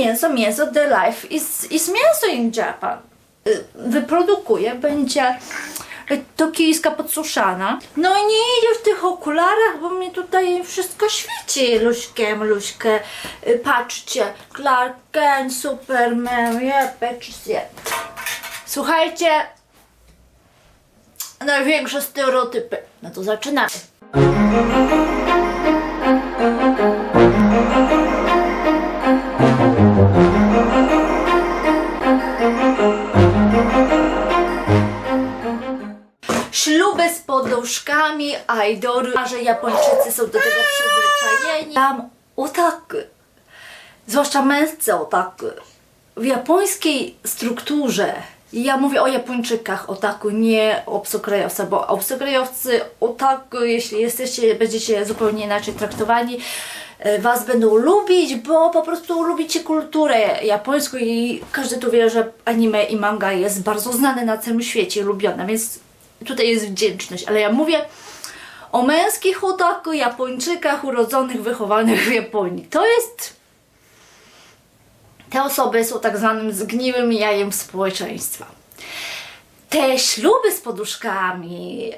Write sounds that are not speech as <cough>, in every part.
mięso, mięso, the life is, is mięso in Japan. Y, Wyprodukuje, będzie tokijska podsuszana. No i nie idzie w tych okularach, bo mi tutaj wszystko świeci. Luśkę, luśkę. Y, Patrzcie, Clark Kent, Superman, jepecie. Słuchajcie, największe stereotypy. No to zaczynamy. Poduszkami, aidory, a że Japończycy są do tego przyzwyczajeni. Tam otaku, zwłaszcza męscy otaku, w japońskiej strukturze, ja mówię o Japończykach otaku, nie obcokrajowcach, bo obcokrajowcy otaku, jeśli jesteście, będziecie zupełnie inaczej traktowani, e, Was będą lubić, bo po prostu lubicie kulturę japońską i każdy tu wie, że anime i manga jest bardzo znane na całym świecie, lubione, więc tutaj jest wdzięczność, ale ja mówię o męskich otaku, Japończykach urodzonych, wychowanych w Japonii. To jest te osoby są tak zwanym zgniłym jajem społeczeństwa. Te śluby z poduszkami,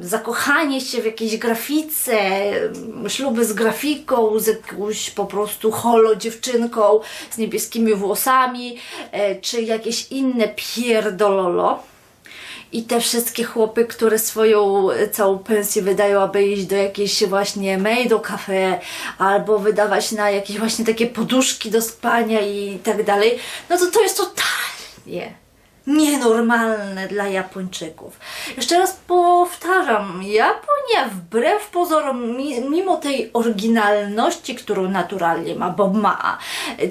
zakochanie się w jakiejś grafice, śluby z grafiką, z jakąś po prostu holo dziewczynką z niebieskimi włosami, e, czy jakieś inne pierdololo. I te wszystkie chłopy, które swoją e, całą pensję wydają, aby iść do jakiejś właśnie mejdo cafe, albo wydawać na jakieś właśnie takie poduszki do spania i tak dalej, no to to jest totalnie nienormalne dla Japończyków. Jeszcze raz powtarzam, Japonia wbrew pozorom, mi- mimo tej oryginalności, którą naturalnie ma, bo ma,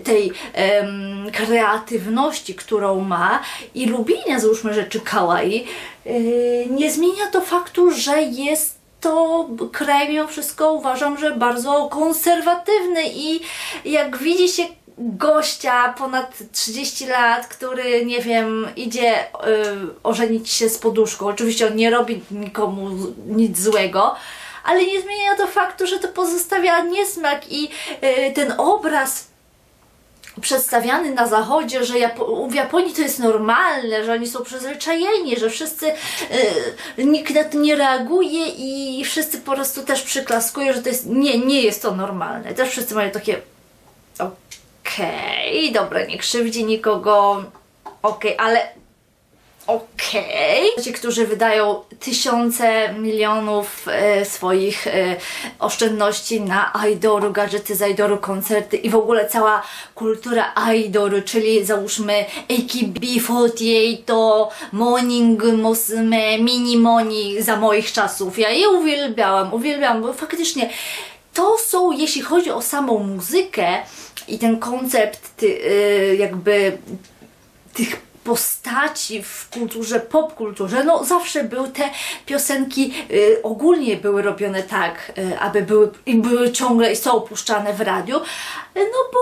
tej em, kreatywności, którą ma i lubienia, załóżmy rzeczy kawaii, yy, nie zmienia to faktu, że jest to kraj mimo wszystko uważam, że bardzo konserwatywny i jak widzi się gościa ponad 30 lat, który nie wiem, idzie y, ożenić się z poduszką. Oczywiście on nie robi nikomu nic złego, ale nie zmienia to faktu, że to pozostawia niesmak i y, ten obraz przedstawiany na zachodzie, że Japo- w Japonii to jest normalne, że oni są przyzwyczajeni, że wszyscy, y, nikt na to nie reaguje i wszyscy po prostu też przyklaskują, że to jest, nie, nie jest to normalne. Też wszyscy mają takie, okej, dobra, nie krzywdzi nikogo, okej, ale okej. Ci, którzy wydają tysiące milionów e, swoich e, oszczędności na Aidoru, gadżety z Aidoru, koncerty i w ogóle cała kultura Aidoru, czyli załóżmy AKB48, to Morning Musume, Mini Moni za moich czasów. Ja je uwielbiałam, uwielbiałam, bo faktycznie to są, jeśli chodzi o samą muzykę i ten koncept ty, e, jakby tych postaci w kulturze, popkulturze, no zawsze były te piosenki, y, ogólnie były robione tak, y, aby były, i były ciągle i są puszczane w radiu, y, no bo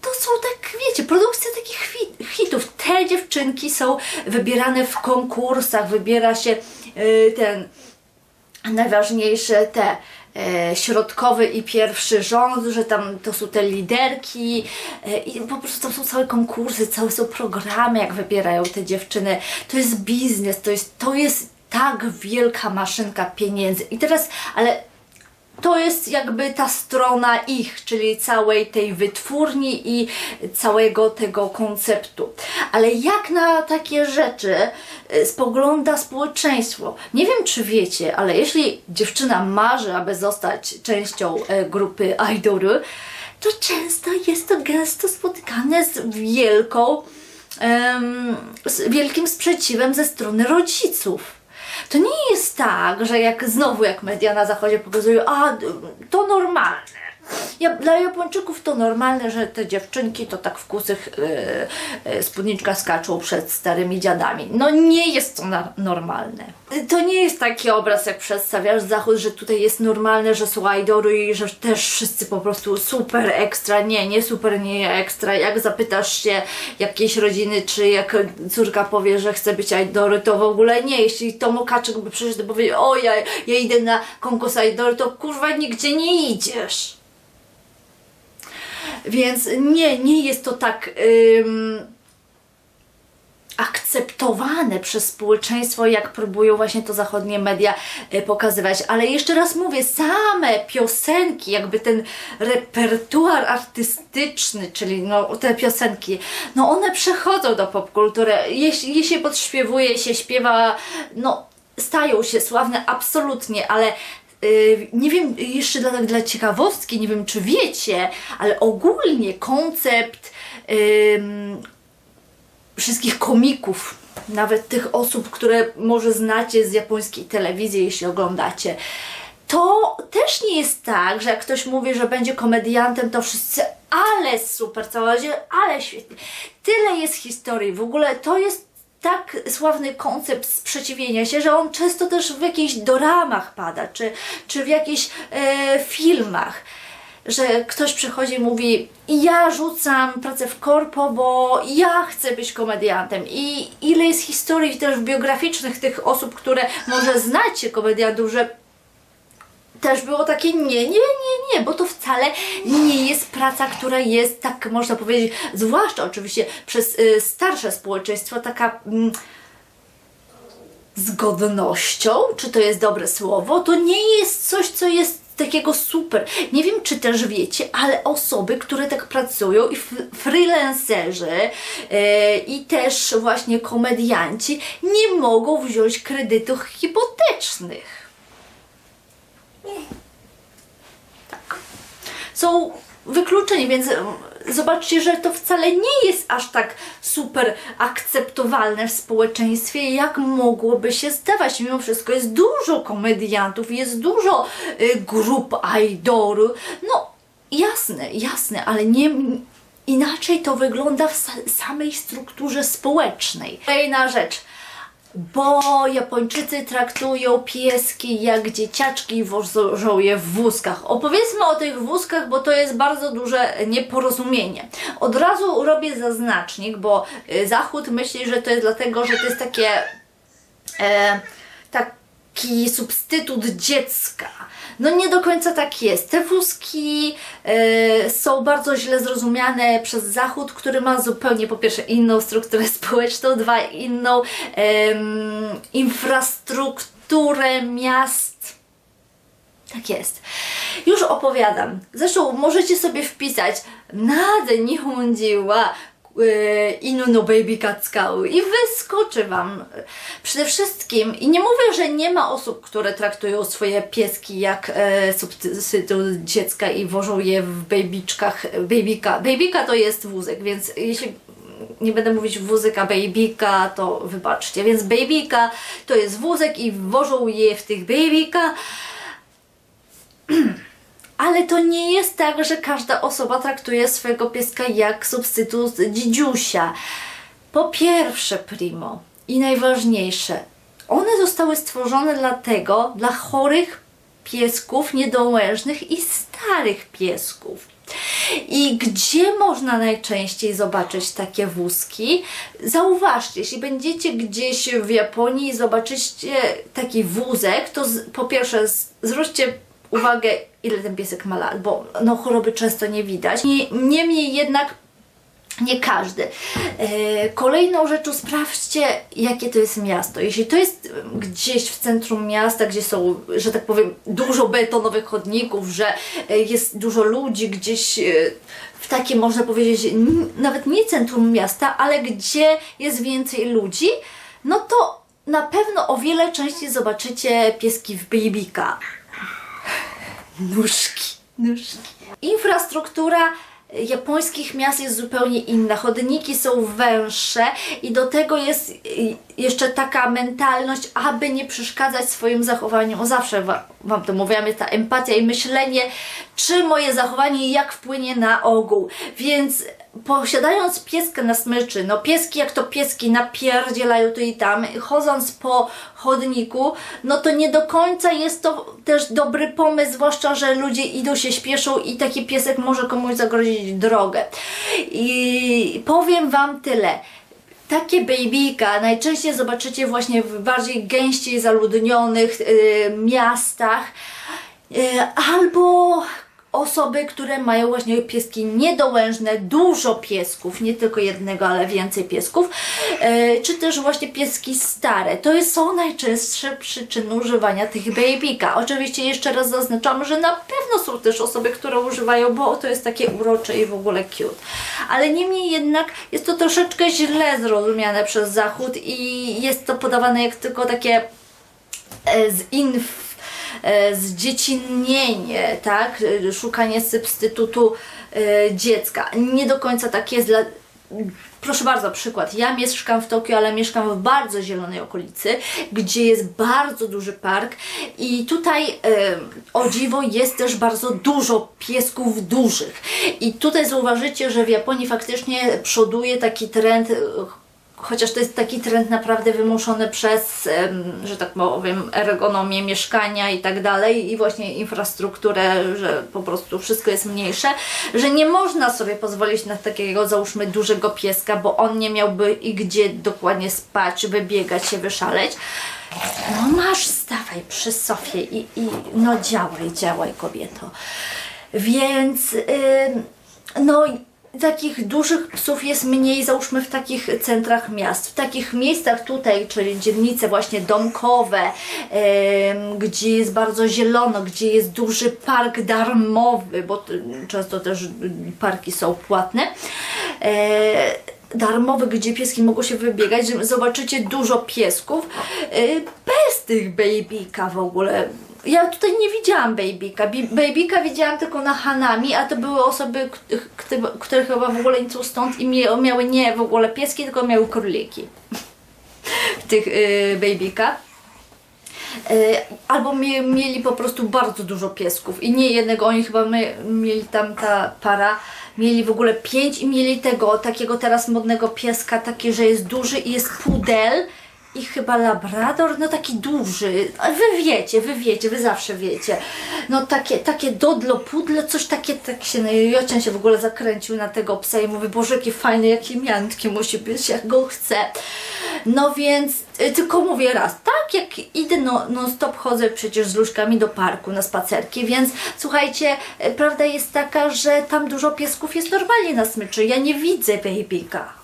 to są tak, wiecie, produkcje takich hit, hitów. Te dziewczynki są wybierane w konkursach, wybiera się y, ten najważniejsze te środkowy i pierwszy rząd, że tam to są te liderki e, i po prostu tam są całe konkursy, całe są programy, jak wybierają te dziewczyny. To jest biznes, to jest, to jest tak wielka maszynka pieniędzy. I teraz, ale to jest jakby ta strona ich, czyli całej tej wytwórni i całego tego konceptu. Ale jak na takie rzeczy y, spogląda społeczeństwo? Nie wiem, czy wiecie, ale jeśli dziewczyna marzy, aby zostać częścią e, grupy idoru, to często jest to gęsto spotykane z wielką, em, z wielkim sprzeciwem ze strony rodziców. To nie jest tak, że jak znowu jak media na zachodzie pokazują, a to normalne. Ja, dla Japończyków to normalne, że te dziewczynki to tak w kusych yy, spódniczkach skaczą przed starymi dziadami. No nie jest to normalne. To nie jest taki obraz, jak przedstawiasz Zachód, że tutaj jest normalne, że są idory i że też wszyscy po prostu super ekstra. Nie, nie super, nie ekstra. Jak zapytasz się jakiejś rodziny, czy jak córka powie, że chce być idory, to w ogóle nie. Jeśli Tomokaczek by przyszedł i powiedział, o ja, ja idę na konkurs idory, to kurwa nigdzie nie idziesz. Więc nie, nie jest to tak ym, akceptowane przez społeczeństwo, jak próbują właśnie to zachodnie media y, pokazywać. Ale jeszcze raz mówię, same piosenki, jakby ten repertuar artystyczny, czyli no, te piosenki, no one przechodzą do popkultury. Jeśli, jeśli podśpiewuje się, śpiewa, no stają się sławne absolutnie, ale nie wiem, jeszcze dla, dla ciekawostki, nie wiem czy wiecie, ale ogólnie koncept wszystkich komików, nawet tych osób, które może znacie z japońskiej telewizji, jeśli oglądacie, to też nie jest tak, że jak ktoś mówi, że będzie komediantem, to wszyscy, ale super, cała ale świetnie. Tyle jest historii, w ogóle to jest tak sławny koncept sprzeciwienia się, że on często też w jakichś doramach pada, czy, czy w jakichś e, filmach że ktoś przychodzi i mówi ja rzucam pracę w korpo, bo ja chcę być komediantem. I ile jest historii też biograficznych tych osób, które może znacie komediantów, że też było takie nie, nie, nie, nie, bo to wcale nie jest praca, która jest tak można powiedzieć, zwłaszcza oczywiście przez y, starsze społeczeństwo, taka mm, z godnością, czy to jest dobre słowo, to nie jest coś, co jest takiego super. Nie wiem, czy też wiecie, ale osoby, które tak pracują i freelancerzy e, i też właśnie komedianci nie mogą wziąć kredytów hipotecznych. Tak. Są wykluczeni, więc zobaczcie, że to wcale nie jest aż tak super akceptowalne w społeczeństwie, jak mogłoby się zdawać. Mimo wszystko jest dużo komediantów, jest dużo y, grup idolu. No, jasne, jasne, ale nie. Inaczej to wygląda w sa- samej strukturze społecznej. Kolejna rzecz bo Japończycy traktują pieski jak dzieciaczki i wożą je w wózkach. Opowiedzmy o tych wózkach, bo to jest bardzo duże nieporozumienie. Od razu robię zaznacznik, bo y, Zachód myśli, że to jest dlatego, że to jest takie e, taki substytut dziecka. No nie do końca tak jest. Te wózki e, są bardzo źle zrozumiane przez Zachód, który ma zupełnie po pierwsze inną strukturę <laughs> społeczną, dwa inną em, infrastrukturę miast. Tak jest. Już opowiadam. Zresztą możecie sobie wpisać Nade Nihonji wa e, Inu no Baby Katskau i wyskoczy Wam. Przede wszystkim, i nie mówię, że nie ma osób, które traktują swoje pieski jak e, substytut dziecka i wożą je w babyczkach. Babyka. Babyka to jest wózek, więc jeśli nie będę mówić wózek, a babyka, to wybaczcie. Więc babyka to jest wózek i wożą je w tych babyka. <clears throat> Ale to nie jest tak, że każda osoba traktuje swojego pieska jak substytut dzidziusia. Po pierwsze, primo i najważniejsze, one zostały stworzone dlatego dla chorych piesków, niedołężnych i starych piesków. I gdzie można najczęściej zobaczyć takie wózki? Zauważcie, jeśli będziecie gdzieś w Japonii i zobaczycie taki wózek, to po pierwsze zwróćcie uwagę, ile ten piesek ma lat, bo no, choroby często nie widać. Nie, niemniej jednak nie każdy. E, kolejną rzeczą sprawdźcie, jakie to jest miasto. Jeśli to jest gdzieś w centrum miasta, gdzie są, że tak powiem, dużo betonowych chodników, że e, jest dużo ludzi gdzieś e, w takie, można powiedzieć, nawet nie centrum miasta, ale gdzie jest więcej ludzi, no to na pewno o wiele częściej zobaczycie pieski w babykach. Nóżki, nóżki. Infrastruktura japońskich miast jest zupełnie inna. Chodniki są węższe i do tego jest jeszcze taka mentalność, aby nie przeszkadzać swoim zachowaniom. Zawsze wa- Wam to mówiłam, jest ta empatia i myślenie, czy moje zachowanie jak wpłynie na ogół. Więc posiadając pieskę na smyczy, no pieski jak to pieski napierdzielają tu i tam, chodząc po chodniku, no to nie do końca jest to też dobry pomysł, zwłaszcza, że ludzie idą się śpieszą i taki piesek może komuś zagrozić drogę. I powiem Wam tyle. Takie babyka najczęściej zobaczycie właśnie w bardziej gęściej zaludnionych y, miastach y, albo osoby, które mają właśnie pieski niedołężne, dużo piesków, nie tylko jednego, ale więcej piesków, e, czy też właśnie pieski stare. To są najczęstsze przyczyny używania tych babyka. Oczywiście jeszcze raz zaznaczam, że na pewno są też osoby, które używają, bo to jest takie urocze i w ogóle cute. Ale niemniej jednak jest to troszeczkę źle zrozumiane przez Zachód i jest to podawane jak tylko takie e, z inf zdziecinnienie, tak? E, Szukanie substytutu e, dziecka. Nie do końca tak jest dla... Proszę bardzo, przykład. Ja mieszkam w Tokio, ale mieszkam w bardzo zielonej okolicy, gdzie jest bardzo duży park i tutaj e, o dziwo jest też bardzo dużo piesków dużych. I tutaj zauważycie, że w Japonii faktycznie przoduje taki trend e, Chociaż to jest taki trend naprawdę wymuszony przez, że tak powiem, ergonomię mieszkania i tak dalej, i właśnie infrastrukturę, że po prostu wszystko jest mniejsze, że nie można sobie pozwolić na takiego, załóżmy, dużego pieska, bo on nie miałby i gdzie dokładnie spać, wybiegać się, wyszaleć. No masz, stawaj przy sofie i, i no działaj, działaj kobieto. Więc, ym, no takich dużych psów jest mniej, załóżmy w takich centrach miast. W takich miejscach tutaj, czyli dzielnice właśnie domkowe, em, gdzie jest bardzo zielono, gdzie jest duży park darmowy, bo często też parki są płatne. E, darmowy, gdzie pieski mogą się wybiegać, zobaczycie dużo piesków e, bez tych babyka w ogóle. Ja tutaj nie widziałam babyka. Babyka widziałam tylko na Hanami, a to były osoby, które chyba w ogóle nie stąd i miały nie w ogóle pieski, tylko miały króliki. <laughs> Tych y, babyka. Y, Albo mie- mieli po prostu bardzo dużo piesków i nie jednego, oni chyba mieli tam ta para, mieli w ogóle pięć i mieli tego takiego teraz modnego pieska, taki, że jest duży i jest pudel i chyba labrador, no taki duży, wy wiecie, wy wiecie, wy zawsze wiecie, no takie, takie dodlo, pudle, coś takie, tak się, no Jocian się w ogóle zakręcił na tego psa i mówi, Boże, jaki fajny, jaki miętki musi być, jak go chcę. No więc, y, tylko mówię raz, tak jak idę, no, no stop chodzę przecież z luszkami do parku na spacerki, więc słuchajcie, y, prawda jest taka, że tam dużo piesków jest normalnie na smyczy, ja nie widzę babyka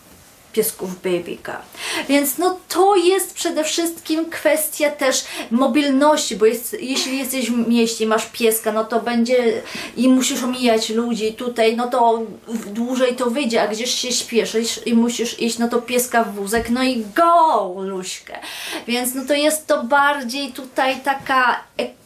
piesków babyka. Więc no to jest przede wszystkim kwestia też mobilności, bo jest, jeśli jesteś w mieście i masz pieska, no to będzie i musisz omijać ludzi tutaj, no to dłużej to wyjdzie, a gdzieś się śpieszysz i musisz iść, no to pieska w wózek, no i go, Luśkę. Więc no to jest to bardziej tutaj taka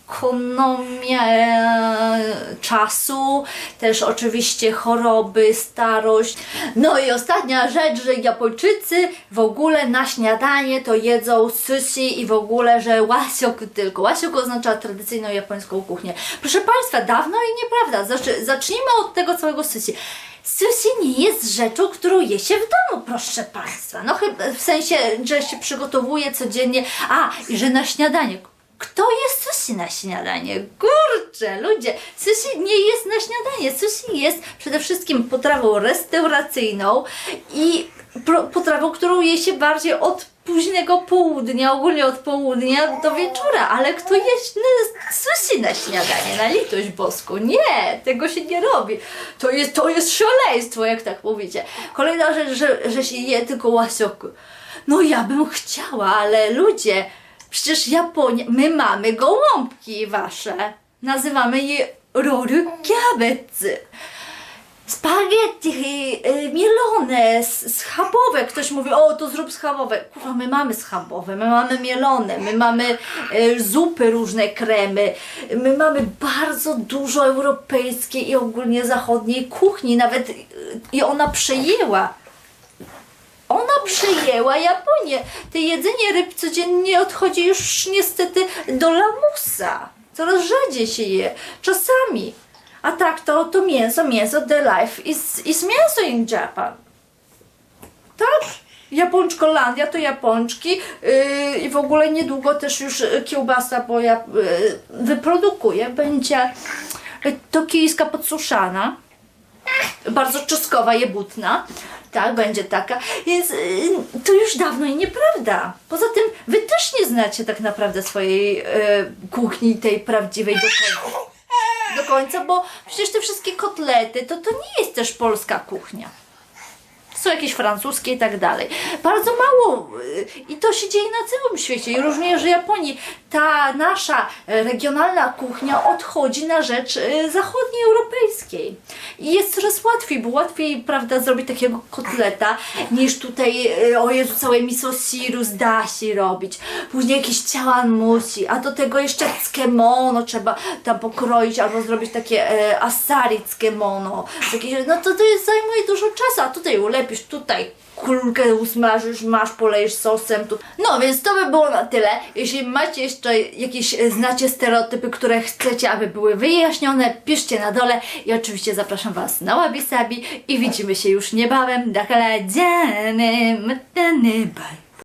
ekonomia e, czasu, też oczywiście choroby, starość. No i ostatnia rzecz, że Japończycy w ogóle na śniadanie to jedzą sushi i w ogóle, że wasiok tylko. Wasiok oznacza tradycyjną japońską kuchnię. Proszę Państwa, dawno i nieprawda. Zacz- zacznijmy od tego całego sushi. Sushi nie jest rzeczą, którą je się w domu, proszę Państwa. No chyba w sensie, że się przygotowuje codziennie. A, i że na śniadanie. Kto jest sushi na śniadanie? Kurczę, ludzie, sushi nie jest na śniadanie. Sushi jest przede wszystkim potrawą restauracyjną i potrawą, którą je się bardziej od późnego południa, ogólnie od południa do wieczora. Ale kto jeść sushi na śniadanie? Na litość boską. Nie, tego się nie robi. To jest, to jest szaleństwo, jak tak mówicie. Kolejna rzecz, że, że się je tylko łasioku. No ja bym chciała, ale ludzie, Przecież Japonia, my mamy gołąbki wasze. Nazywamy je roru kiabecy. Spaghetti y, mielone, s- schabowe. Ktoś mówi, o to zrób schabowe. Kurwa, my mamy schabowe, my mamy mielone, my mamy y, zupy różne, kremy. My mamy bardzo dużo europejskiej i ogólnie zachodniej kuchni. Nawet y, i ona przejęła ona przejęła Japonię. Te jedzenie ryb codziennie odchodzi już niestety do lamusa. Coraz rzadziej się je. Czasami. A tak to, to mięso, mięso, the life is, is mięso in Japan. Tak? Japończkolandia to Japończki yy, i w ogóle niedługo też już kiełbasa, bo ja yy, wyprodukuję, będzie tokijska podsuszana bardzo czosnkowa, jebutna. Tak, będzie taka. Więc y, to już dawno i nieprawda. Poza tym wy też nie znacie tak naprawdę swojej y, kuchni, tej prawdziwej do końca. Do końca, bo przecież te wszystkie kotlety to, to nie jest też polska kuchnia. Są jakieś francuskie i tak dalej. Bardzo mało y, i to się dzieje na całym świecie i również Japonii. Ta nasza regionalna kuchnia odchodzi na rzecz e, zachodniej europejskiej. I jest coraz łatwiej, bo łatwiej, prawda, zrobić takiego kotleta niż tutaj, e, o Jezu, całe miso siru z dashi robić. Później jakiś ciałan musi, a do tego jeszcze tsukemono trzeba tam pokroić albo zrobić takie e, asari tsukemono. Takie, no to to jest, zajmuje dużo czasu, a tutaj tutaj kulkę usmażysz, masz, polejesz sosem. Tu. No więc to by było na tyle. Jeśli macie jeszcze jakieś, e, znacie stereotypy, które chcecie, aby były wyjaśnione, piszcie na dole i oczywiście zapraszam Was na Wabi Sabi i widzimy się już niebawem. Dakala dziany, bye.